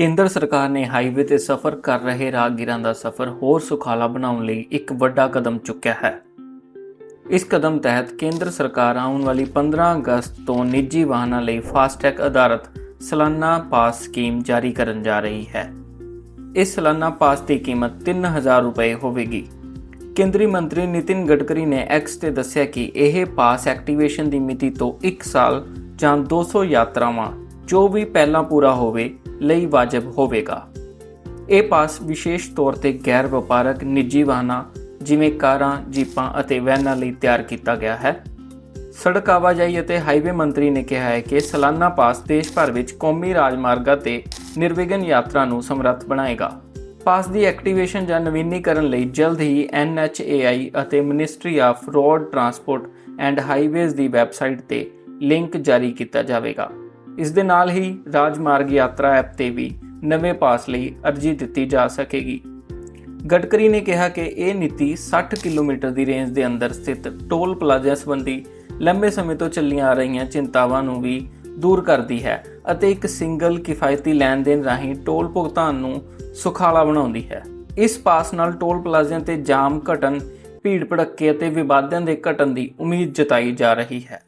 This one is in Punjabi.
ਕੇਂਦਰ ਸਰਕਾਰ ਨੇ ਹਾਈਵੇ ਤੇ ਸਫ਼ਰ ਕਰ ਰਹੇ ਰਾਹਗੀਰਾਂ ਦਾ ਸਫ਼ਰ ਹੋਰ ਸੁਖਾਲਾ ਬਣਾਉਣ ਲਈ ਇੱਕ ਵੱਡਾ ਕਦਮ ਚੁੱਕਿਆ ਹੈ। ਇਸ ਕਦਮ ਤਹਿਤ ਕੇਂਦਰ ਸਰਕਾਰ ਆਉਣ ਵਾਲੀ 15 ਅਗਸਤ ਤੋਂ ਨਿੱਜੀ ਵਾਹਨਾਂ ਲਈ ਫਾਸਟੈਗ ਆਧਾਰਿਤ ਸਾਲਾਨਾ ਪਾਸ ਸਕੀਮ ਜਾਰੀ ਕਰਨ ਜਾ ਰਹੀ ਹੈ। ਇਸ ਸਾਲਾਨਾ ਪਾਸ ਦੀ ਕੀਮਤ 3000 ਰੁਪਏ ਹੋਵੇਗੀ। ਕੇਂਦਰੀ ਮੰਤਰੀ ਨਿਤਿਨ ਗਡਕਰੀ ਨੇ ਐਕਸ ਤੇ ਦੱਸਿਆ ਕਿ ਇਹ ਪਾਸ ਐਕਟੀਵੇਸ਼ਨ ਦੀ ਮਿਤੀ ਤੋਂ 1 ਸਾਲ ਜਾਂ 200 ਯਾਤਰਾਵਾਂ ਜੋ ਵੀ ਪਹਿਲਾਂ ਪੂਰਾ ਹੋਵੇ, ਲਈ ਵਾਜਬ ਹੋਵੇਗਾ। ਇਹ ਪਾਸ ਵਿਸ਼ੇਸ਼ ਤੌਰ ਤੇ ਗੈਰ ਵਪਾਰਕ, ਨਿੱਜੀ ਵਾਹਨਾਂ, ਜਿਵੇਂ ਕਾਰਾਂ, ਜੀਪਾਂ ਅਤੇ ਵੈਨਾਂ ਲਈ ਤਿਆਰ ਕੀਤਾ ਗਿਆ ਹੈ। ਸੜਕ ਆਵਾਜਾਈ ਅਤੇ ਹਾਈਵੇ ਮੰਤਰੀ ਨੇ ਕਿਹਾ ਹੈ ਕਿ ਸਾਲਾਨਾ ਪਾਸ ਦੇਸ਼ ਭਰ ਵਿੱਚ ਕੌਮੀ ਰਾਜਮਾਰਗਾਂ ਤੇ ਨਿਰਵਿਘਨ ਯਾਤਰਾ ਨੂੰ ਸਮਰੱਥ ਬਣਾਏਗਾ। ਪਾਸ ਦੀ ਐਕਟੀਵੇਸ਼ਨ ਜਾਂ ਨਵੀਨੀਕਰਨ ਲਈ ਜਲਦ ਹੀ NHAI ਅਤੇ ministry of road transport and highways the website ਤੇ ਲਿੰਕ ਜਾਰੀ ਕੀਤਾ ਜਾਵੇਗਾ। ਇਸ ਦੇ ਨਾਲ ਹੀ ਰਾਜਮਾਰਗ ਯਾਤਰਾ ਐਪ ਤੇ ਵੀ ਨਵੇਂ ਪਾਸ ਲਈ ਅਰਜ਼ੀ ਦਿੱਤੀ ਜਾ ਸਕੇਗੀ। ਗਡਕਰੀ ਨੇ ਕਿਹਾ ਕਿ ਇਹ ਨੀਤੀ 60 ਕਿਲੋਮੀਟਰ ਦੀ ਰੇਂਜ ਦੇ ਅੰਦਰ ਸਥਿਤ ਟੋਲ ਪਲਾਜ਼ਾ ਸੰਬੰਧੀ ਲੰਬੇ ਸਮੇਂ ਤੋਂ ਚੱਲੀਆਂ ਆ ਰਹੀਆਂ ਚਿੰਤਾਵਾਂ ਨੂੰ ਵੀ ਦੂਰ ਕਰਦੀ ਹੈ ਅਤੇ ਇੱਕ ਸਿੰਗਲ ਕਿਫਾਇਤੀ ਲੈਣ ਦੇਣ ਰਾਹੀਂ ਟੋਲ ਭੁਗਤਾਨ ਨੂੰ ਸੁਖਾਲਾ ਬਣਾਉਂਦੀ ਹੈ। ਇਸ ਪਾਸ ਨਾਲ ਟੋਲ ਪਲਾਜ਼ਿਆਂ ਤੇ ਜਾਮ ਘਟਣ, ਭੀੜ ਭੜੱਕੇ ਅਤੇ ਵਿਵਾਦਾਂ ਦੇ ਘਟਣ ਦੀ ਉਮੀਦ ਜਤਾਈ ਜਾ ਰਹੀ ਹੈ।